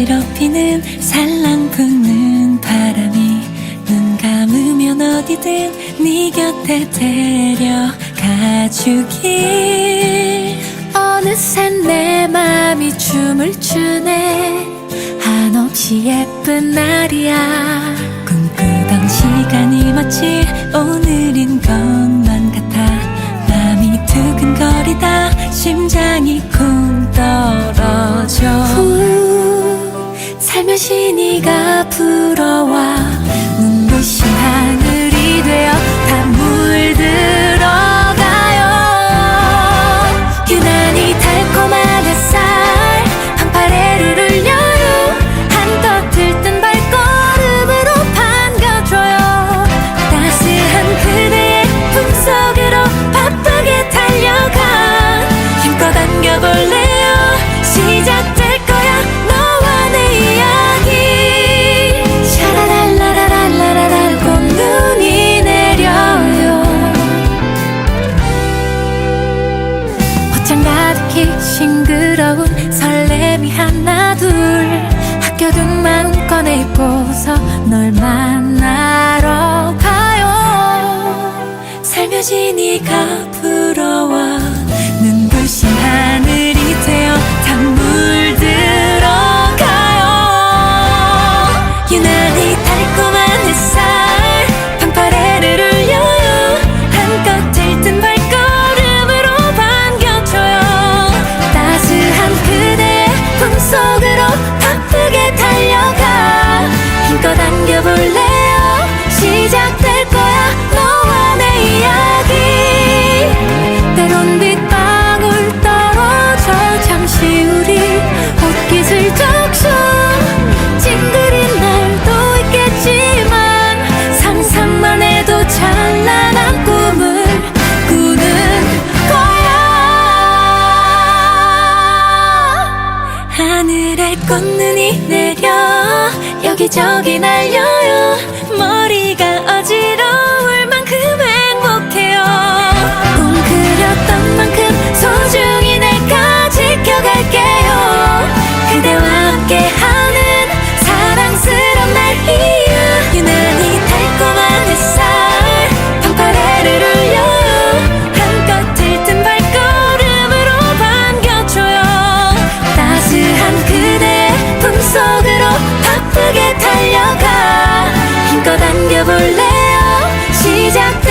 어지럽히는 살랑 붙는 바람이 눈 감으면 어디든 네 곁에 데려가주길. 어느새 내 맘이 춤을 추네. 한없이 예쁜 날이야. 꿈꾸던 시간이 마치 오늘인 것만 같아. 맘이 두근거리다 심장이 다 풀어와 눈부신 가서 널 만나러 가요. 살며시 니가 불어 꽃눈이 내려. 여기저기 날려요. 머리가 어지러워. 놀래요. 시작